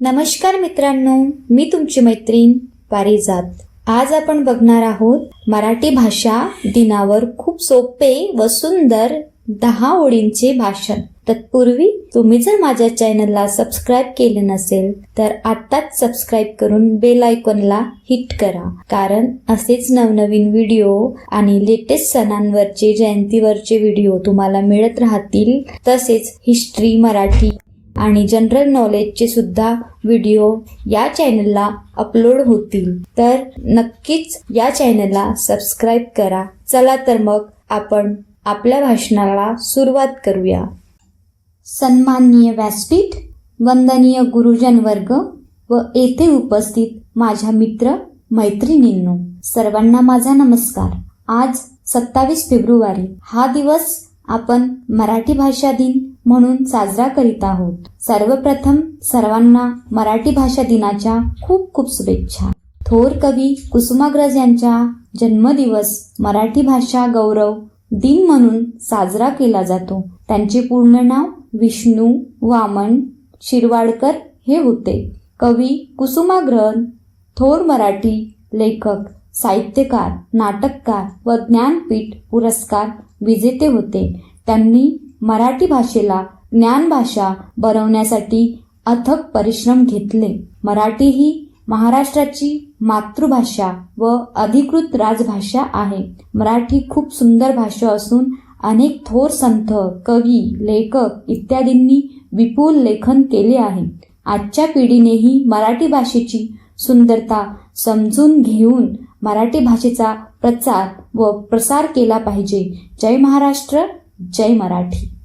नमस्कार मित्रांनो मी तुमची मैत्रीण पारिजात. आज आपण बघणार आहोत मराठी भाषा दिनावर खूप सोपे व सुंदर दहा ओळींचे भाषण. तत्पूर्वी तुम्ही जर माझ्या चॅनलला सबस्क्राईब केले नसेल तर आत्ताच सबस्क्राईब करून बेल आयकॉनला हिट करा. कारण असेच नवनवीन व्हिडिओ आणि लेटेस्ट सणांवरचे जयंतीवरचे व्हिडिओ तुम्हाला मिळत राहतील तसेच हिस्ट्री मराठी आणि जनरल नॉलेजचे सुद्धा व्हिडिओ या चॅनलला अपलोड होतील. तर नक्कीच या चॅनलला सबस्क्राईब करा. चला तर मग आपण आपल्या भाषणाला सुरुवात करूया. सन्माननीय व्यासपीठ वंदनीय गुरुजन वर्ग व येथे उपस्थित माझ्या मित्र मैत्रिणींनो सर्वांना माझा नमस्कार. आज सत्तावीस फेब्रुवारी. हा दिवस आपण मराठी भाषा दिन म्हणून साजरा करीत आहोत. सर्वप्रथम सर्वांना मराठी भाषा दिनाच्या खूप खूप शुभेच्छा. थोर कवी कुसुमाग्रज यांचा जन्मदिवस मराठी भाषा गौरव दिन म्हणून साजरा केला जातो. त्यांचे पूर्ण नाव विष्णू वामन शिरवाडकर हे होते. कवी कुसुमाग्रज थोर मराठी लेखक. साहित्यकार नाटककार व ज्ञानपीठ पुरस्कार विजेते होते. त्यांनी मराठी भाषेला ज्ञानभाषा बनवण्यासाठी अथक परिश्रम घेतले. मराठी ही महाराष्ट्राची मातृभाषा व अधिकृत राजभाषा आहे. मराठी खूप सुंदर भाषा असून अनेक थोर संत कवी लेखक इत्यादींनी विपुल लेखन केले आहे. आजच्या पिढीनेही मराठी भाषेची सुंदरता समजून घेऊन मराठी भाषेचा प्रचार व प्रसार केला पाहिजे. जय महाराष्ट्र जय मराठी.